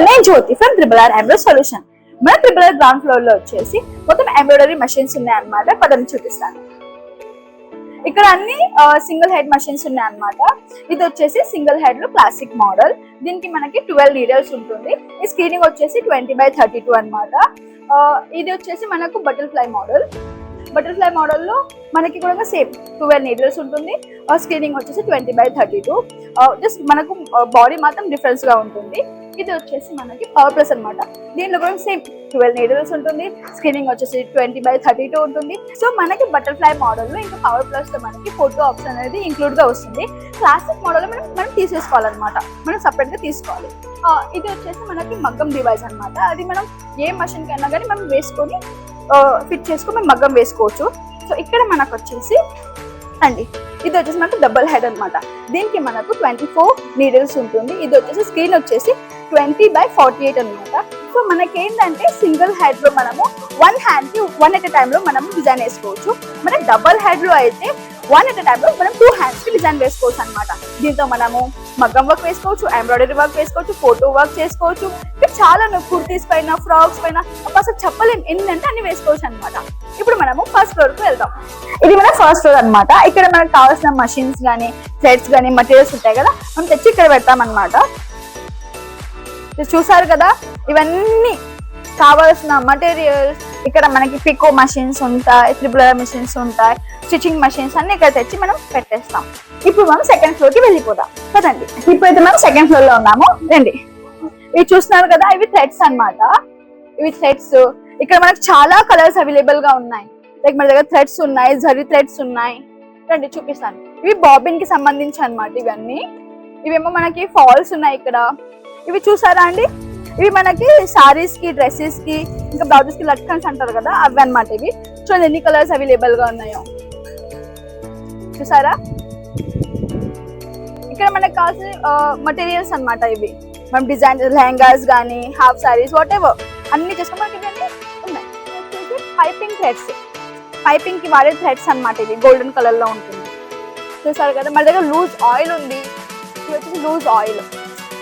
నేను Jyothi from triple R embro solution మన triple R ground ఫ్లోర్లో వచ్చేసి మొత్తం ఎంబ్రాయిడరీ మెషిన్స్ ఉన్నాయన్నమాట. పదని చూపిస్తాను. ఇక్కడ అన్ని సింగిల్ హెడ్ మషిన్స్ ఉన్నాయన్నమాట. ఇది వచ్చేసి సింగిల్ హెడ్లో క్లాసిక్ మోడల్ దీనికి మనకి ట్వెల్వ్ నీడల్స్ ఉంటుంది. ఈ స్క్రీనింగ్ వచ్చేసి ట్వంటీ బై థర్టీ టూ అనమాట ఇది వచ్చేసి మనకు బటర్ఫ్లై మోడల్ బటర్ఫ్లై మోడల్లో మనకి కూడా సేమ్ ట్వెల్వ్ నీడల్స్ ఉంటుంది. స్క్రీనింగ్ వచ్చేసి twenty by thirty two just మనకు బాడీ మాత్రం డిఫరెన్స్గా ఉంటుంది. ఇది వచ్చేసి మనకి పవర్ ప్లస్ అనమాట దీనిలో కూడా సేమ్ ట్వెల్వ్ నీడల్స్ ఉంటుంది స్క్రీనింగ్ వచ్చేసి ట్వంటీ బై థర్టీ టూ ఉంటుంది. సో మనకి బటర్ఫ్లై మోడల్లో ఇంకా పవర్ ప్లస్తో మనకి ఫోటో ఆప్షన్ అనేది ఇంక్లూడ్గా వస్తుంది. క్లాసిక్ మోడల్ మనం మనం తీసేసుకోవాలన్నమాట. మనం సపరేట్గా తీసుకోవాలి. ఇది వచ్చేసి మనకి మగ్గం డివైస్ అనమాట అది మనం ఏ మషిన్ కైనా కానీ మనం వేసుకొని ఫిట్ చేసుకొని మనం మగ్గం వేసుకోవచ్చు. సో ఇక్కడ మనకు వచ్చేసి అండి ఇది వచ్చేసి మనకు డబుల్ హెడ్ అనమాట దీనికి మనకు ట్వంటీ ఫోర్ నీడిల్స్ ఉంటుంది. ఇది వచ్చేసి స్క్రీన్ వచ్చేసి ట్వంటీ బై ఫార్టీ ఎయిట్ అనమాట సో మనకి ఏంటంటే సింగిల్ హెడ్లో మనము వన్ హ్యాండ్కి వన్ ఎట్ టైం లో మనం డిజైన్ వేసుకోవచ్చు. మన డబుల్ హెడ్లో అయితే వన్ ఎట్ టైం లో మనం టూ హ్యాండ్స్కి డిజైన్ వేసుకోవచ్చు అనమాట దీంతో మనము మగ్గం వర్క్ వేసుకోవచ్చు ఎంబ్రాయిడరీ వర్క్ వేసుకోవచ్చు ఫోటో వర్క్ చేసుకోవచ్చు. ఇంకా చాలా కుర్తీస్ పైన ఫ్రాక్స్ పైన అసలు చెప్పలేము ఎన్నంటే అన్ని వేసుకోవచ్చు అనమాట ఇప్పుడు మనము ఫస్ట్ ఫ్లోర్కు వెళ్దాం. ఇది మన ఫస్ట్ ఫ్లోర్ అన్నమాట. ఇక్కడ మనకు కావాల్సిన మషిన్స్ గానీ థ్రెడ్స్ గానీ మెటీరియల్స్ ఉంటాయి కదా మనం తెచ్చి ఇక్కడ పెడతాం అనమాట చూసారు కదా? ఇవన్నీ కావాల్సిన మటీరియల్స్ ఇక్కడ మనకి పికో మషిన్స్ ఉంటాయి త్రిబుల్ మిషన్స్ ఉంటాయి స్టిచింగ్ మషిన్స్ అన్ని ఇక్కడ తెచ్చి మనం పెట్టేస్తాం. ఇప్పుడు మనం సెకండ్ ఫ్లోర్కి వెళ్ళిపోదాం. కదండి ఇప్పుడైతే మనం సెకండ్ ఫ్లోర్లో ఉన్నాము. రండి. ఇవి చూస్తున్నారు కదా? ఇవి థ్రెడ్స్ అన్నమాట. ఇవి థ్రెడ్స్ ఇక్కడ మనకు చాలా కలర్స్ అవైలబుల్గా ఉన్నాయి. లైక్ మన దగ్గర థ్రెడ్స్ ఉన్నాయి జరీ థ్రెడ్స్ ఉన్నాయి. రండి చూపిస్తాను. ఇవి బాబిన్కి సంబంధించి అనమాట ఇవన్నీ. ఇవేమో మనకి ఫాల్స్ ఉన్నాయి ఇక్కడ. ఇవి చూసారా అండి? ఇవి మనకి సారీస్కి డ్రెస్సెస్కి ఇంకా బ్లౌజెస్కి లట్కన్స్ అంటారు కదా అవి అన్నమాట ఇవి. చూడండి ఎన్ని కలర్స్ అవైలబుల్గా ఉన్నాయో. చూసారా? ఇక్కడ మనకు కావాల్సిన మటీరియల్స్ అన్నమాట ఇవి. మనం డిజైన్ లెహంగాస్ కానీ హాఫ్ సారీస్ వాట్ ఎవర్ అన్ని చేసుకుని ఇవన్నీ ఉన్నాయి. పైపింగ్ థ్రెడ్స్ పైపింగ్కి వాడే థ్రెడ్స్ అన్నమాట ఇవి. గోల్డెన్ కలర్లో ఉంటుంది. చూసారు కదా మన దగ్గర లూజ్ ఆయిల్ ఉంది. ఇది వచ్చేసి లూజ్ ఆయిల్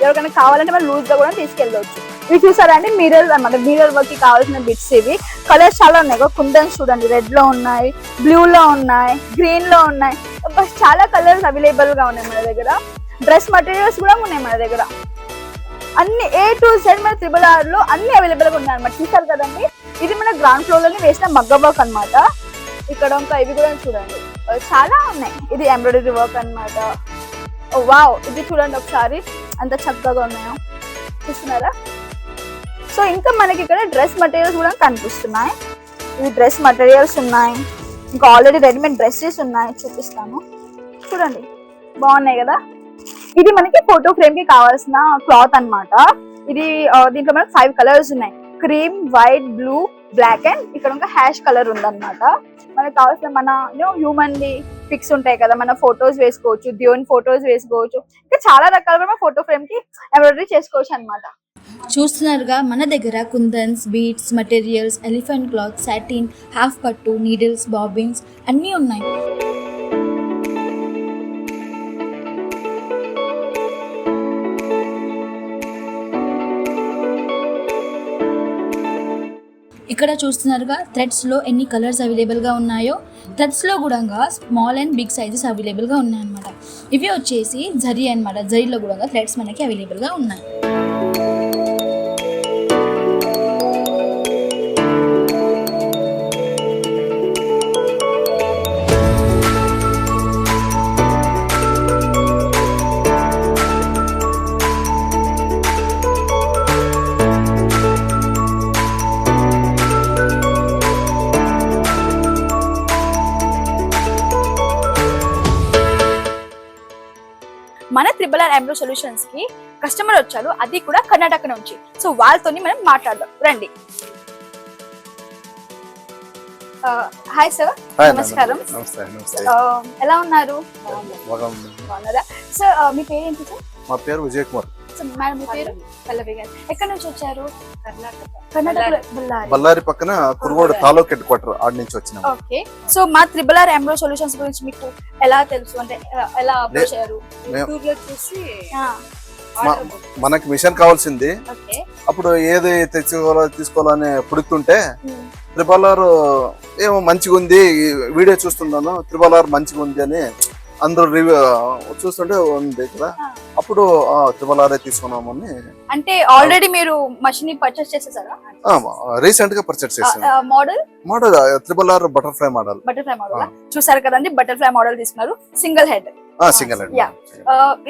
ఎవరికైనా కావాలంటే మనం లూజ్గా కూడా తీసుకెళ్ళవచ్చు ఇవి చూసారా అండి? మిరర్ అన్నమాట మిరర్ వర్క్కి కావాల్సిన బిట్స్ ఇవి. కలర్స్ చాలా ఉన్నాయి. కుందన్స్ చూడండి. రెడ్లో ఉన్నాయి బ్లూ లో ఉన్నాయి గ్రీన్లో ఉన్నాయి. చాలా కలర్స్ అవైలబుల్గా ఉన్నాయి మన దగ్గర. డ్రెస్ మెటీరియల్స్ కూడా ఉన్నాయి మన దగ్గర. అన్ని ఏ టు జెడ్ మన త్రిబుల్ ఆర్లో అన్ని అవైలబుల్గా ఉన్నాయి అనమాట చూసారు కదండి? ఇది మన గ్రౌండ్ ఫ్లోర్లోనే వేసిన మగ్గ వర్క్ అన్నమాట. ఇక్కడ ఇంకా ఇవి కూడా చూడండి. చాలా ఉన్నాయి. ఇది ఎంబ్రాయిడరీ వర్క్ అన్నమాట. Oh, వావ్ ఇది చూడండి ఒకసారి. అంత చక్కగా ఉన్నాయో. చూస్తున్నారా? సో ఇంకా మనకి ఇక్కడ డ్రెస్ మెటీరియల్స్ కూడా కనిపిస్తున్నాయి. ఇవి డ్రెస్ మెటీరియల్స్ ఉన్నాయి. ఇంకా ఆల్రెడీ రెడీమేడ్ డ్రెస్సెస్ ఉన్నాయి. చూపిస్తాను. చూడండి. బాగున్నాయి కదా? ఇది మనకి ఫోటో ఫ్రేమ్కి కావాల్సిన క్లాత్ అన్నమాట. ఇది దీంట్లో మనకి ఫైవ్ కలర్స్ ఉన్నాయి. Cream white blue black and ఇక్కడ ఇంకా హ్యాష్ కలర్ ఉందన్నమాట. మనకు కావాల్సిన మన హ్యూమన్ ది పిక్స్ ఉంటాయి కదా. మన ఫొటోస్ వేసుకోవచ్చు దేవుని ఫొటోస్ వేసుకోవచ్చు. చాలా రకాలుగా ఫోటో ఫ్రేమ్కి ఎంబ్రాయిడరీ చేసుకోవచ్చు అన్నమాట. చూస్తున్నారుగా మన దగ్గర kundans beads materials elephant cloth satin half పట్టు నీడిల్స్ బాబిన్స్ అన్నీ ఉన్నాయి. ఇక్కడ చూస్తున్నారుగా థ్రెడ్స్లో ఎన్ని కలర్స్ అవైలబుల్గా ఉన్నాయో. థ్రెడ్స్లో కూడా స్మాల్ అండ్ బిగ్ సైజెస్ అవైలబుల్గా ఉన్నాయన్నమాట. ఇవి వచ్చేసి జరీ అన్నమాట. జరీలో కూడా థ్రెడ్స్ మనకి అవైలబుల్గా ఉన్నాయి. మన త్రిబుల్ ఆర్ ఎంబ్రో సొల్యూషన్స్కి కస్టమర్ వచ్చారు అది కూడా కర్ణాటక నుంచి. సో వాళ్ళతోని మనం మాట్లాడదాం. రండి. హాయ్ సార్ నమస్కారం. ఎలా ఉన్నారు. బాగున్నారా? సార్ మీ పేరు ఏంటి సార్ మా పేరు విజయ్ కుమార్. మేడం మీ పేరు? పల్లవి గారు. ఎక్కడి నుంచి వచ్చారు? కర్ణాటక బళ్ళారి. బళ్ళారి. పక్కన కురుగోడు తాలూక్ హెడ్ క్వార్టర్ ఆడ నుంచి వచ్చినాం. ఓకే. సో మా త్రిబుల్ ఆర్ ఎంబ్రో సొల్యూషన్స్ గురించి మీకు ఎలా తెలుసు? అంటే ఎలా అప్రోచ్ అయ్యారు? మేము యూట్యూబ్లో చూసి మనకి మిషన్ కావాల్సింది. ఓకే. అప్పుడు ఏది తెచ్చుకోవాలో తీసుకోవాలని పుడుతుంటే త్రిబల్ ఆర్ ఏమో మంచిగా ఉంది వీడియో చూస్తున్నాను త్రిబల్ ఆర్ మంచిగా ఉంది అని అందరూ రివ్యూ చూస్తుంటే ఉంది కదా. అప్పుడు త్రిబల్ ఆర్ తీసుకున్నామని అంటే ఆల్రెడీ మీరు మషిన్ పర్చేస్ చేసేసారా? రీసెంట్గా పర్చేస్ చేసాను model model triple R butterfly model butterfly model చూసారు కదండి బటర్ఫ్లై మోడల్ తీసుకున్నారు. Single head single Yeah.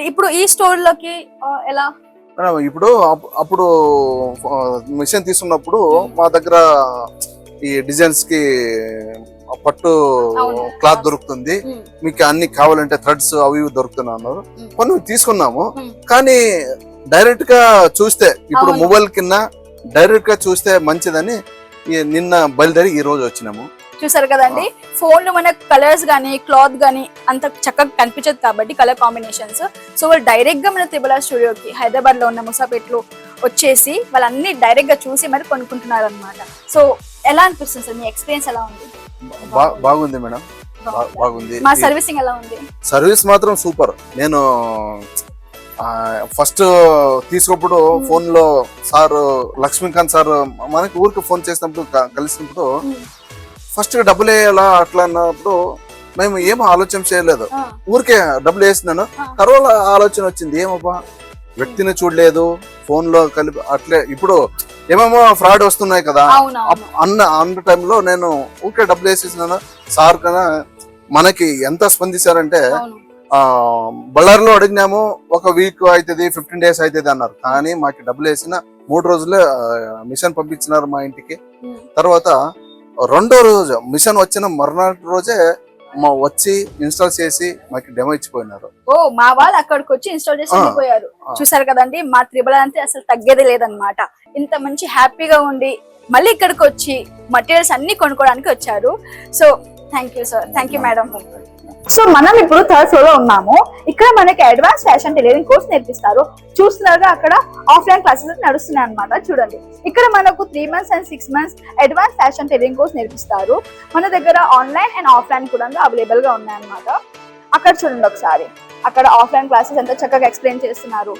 ఇప్పుడు ఈ స్టోర్లోకి ఎలా? ఇప్పుడు అప్- అప్పుడు మిషన్ తీసుకున్నప్పుడు మా దగ్గర ఈ డిజైన్స్కి పట్టు. క్లాత్ దొరుకుతుంది. మీకు అన్ని కావాలంటే థ్రెడ్స్ అవి ఇవి దొరుకుతున్నాయి అన్నారు. కొన్ని తీసుకున్నాము. కానీ డైరెక్ట్గా చూస్తే ఇప్పుడు. మొబైల్ కింద డైరెక్ట్గా చూస్తే మంచిదని నిన్న బయలుదేరి ఈ రోజు వచ్చినాము. చూసారు కదండి? ఫోన్లో మన కలర్స్ గానీ క్లాత్ గానీ అంత చక్కగా కనిపించదు కాబట్టి కలర్ కాంబినేషన్స్. సో వాళ్ళు డైరెక్ట్గా మన త్రిబుల స్టూడియోకి హైదరాబాద్లో ఉన్న ముసాపేట్లో వచ్చేసి వాళ్ళన్ని డైరెక్ట్గా చూసి మరి కొనుక్కుంటున్నారు అనమాట సో ఎలా అనిపిస్తుంది సార్? మీ ఎక్స్పీరియన్స్ ఎలా ఉంది? బాగుంది మేడం. బాగుంది. మా సర్వీసింగ్ ఎలా ఉంది? సర్వీస్ మాత్రం సూపర్. నేను ఫస్ట్ తీసుకున్నప్పుడు. ఫోన్లో సార్ లక్ష్మీకాంత్ సార్ మనకి ఊరికి ఫోన్ చేసినప్పుడు కలిసినప్పుడు ఫస్ట్ డబ్బులు వేయాలా అట్లా అన్నప్పుడు మేము ఏం ఆలోచన చేయలేదు. ఊరికే డబ్బులు వేసినాను. తర్వాత ఆలోచన వచ్చింది ఏమబ్బా వ్యక్తిని చూడలేదు ఫోన్లో కలిపి అట్లే ఇప్పుడు ఏమేమో ఫ్రాడ్ వస్తున్నాయి కదా. అన్న అన్న టైంలో నేను ఊరికే డబ్బులు వేసేసినాను. సార్ కన్నా మనకి ఎంత స్పందించారంటే బళ్ళారిలో అడిగినాము ఒక వీక్ అవుతుంది ఫిఫ్టీన్ డేస్ అవుతుంది అన్నారు. కానీ మాకు డబ్బులు వేసిన మూడు రోజులే మిషన్ పంపించినారు మా ఇంటికి. తర్వాత రెండో రోజు మిషన్ వచ్చిన మరునాటి రోజే మా వచ్చి ఇన్స్టాల్ చేసి మాకు డెమో ఇచ్చిపోయినారు. ఓ మా వాళ్ళు అక్కడికి వచ్చి ఇన్స్టాల్ చేసి వెళ్ళిపోయారు. చూసారు కదండి మా త్రిబుల్ అంటే అసలు తగ్గేది లేదనమాట ఇంత మంచి హ్యాపీగా ఉండి మళ్ళీ ఇక్కడికి వచ్చి మటీరియల్స్ అన్ని కొనుక్కోవడానికి వచ్చారు. So thank you sir thank you madam so మనం ఇప్పుడు థర్డ్ ఫ్లోర్లో ఉన్నాము. ఇక్కడ మనకి అడ్వాన్స్ ఫ్యాషన్ టైలరింగ్ కోర్స్ నేర్పిస్తారు. చూస్తున్నారుగా అక్కడ ఆఫ్లైన్ క్లాసెస్ నడుస్తున్నాయి అన్నమాట. చూడండి. ఇక్కడ మనకు three months and six months advance fashion tailoring course నేర్పిస్తారు. మన దగ్గర ఆన్లైన్ అండ్ ఆఫ్లైన్ కూడా అవైలబుల్గా ఉన్నాయన్నమాట అక్కడ చూడండి ఒకసారి. అక్కడ ఆఫ్లైన్ క్లాసెస్ ఎంత చక్కగా ఎక్స్ప్లెయిన్ చేస్తున్నారు.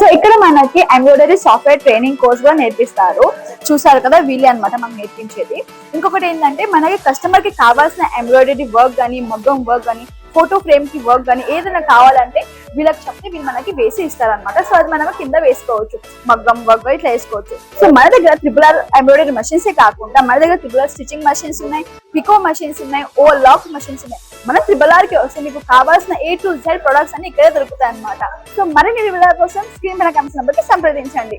సో ఇక్కడ మనకి ఎంబ్రాయిడరీ సాఫ్ట్వేర్ ట్రైనింగ్ కోర్స్ కూడా నేర్పిస్తారు. చూసారు కదా వీళ్ళే అనమాట మనం నేర్పించేది. ఇంకొకటి ఏంటంటే మనకి కస్టమర్కి కావాల్సిన ఎంబ్రాయిడరీ వర్క్ కానీ మగ్గం వర్క్ కానీ ఫోటో ఫ్రేమ్కి వర్క్ కానీ ఏదైనా కావాలంటే వీళ్ళకి చెప్తే వీళ్ళు మనకి వేసి ఇస్తారనమాట సో అది మనం కింద వేసుకోవచ్చు. మగ్గం వర్క్ ఇట్లా వేసుకోవచ్చు. సో మన దగ్గర త్రిపుల్ ఆర్ ఎంబ్రాయిడరీ మషిన్స్ కాకుండా మన దగ్గర త్రిపుల్ ఆర్ స్టిచింగ్ మషిన్స్ ఉన్నాయి పికో మషిన్స్ ఉన్నాయి ఓ లాక్ మషిన్స్ ఉన్నాయి. మన త్రిబుల్ ఆర్కి వస్తే మీకు కావాల్సిన ఏ టు జెడ్ ప్రొడక్ట్స్ అన్ని ఇక్కడే దొరుకుతాయి అనమాట సో మరిన్ని వివరాల కోసం స్క్రీన్ పైన కనిపిస్తున్న నెంబర్కి సంప్రదించండి.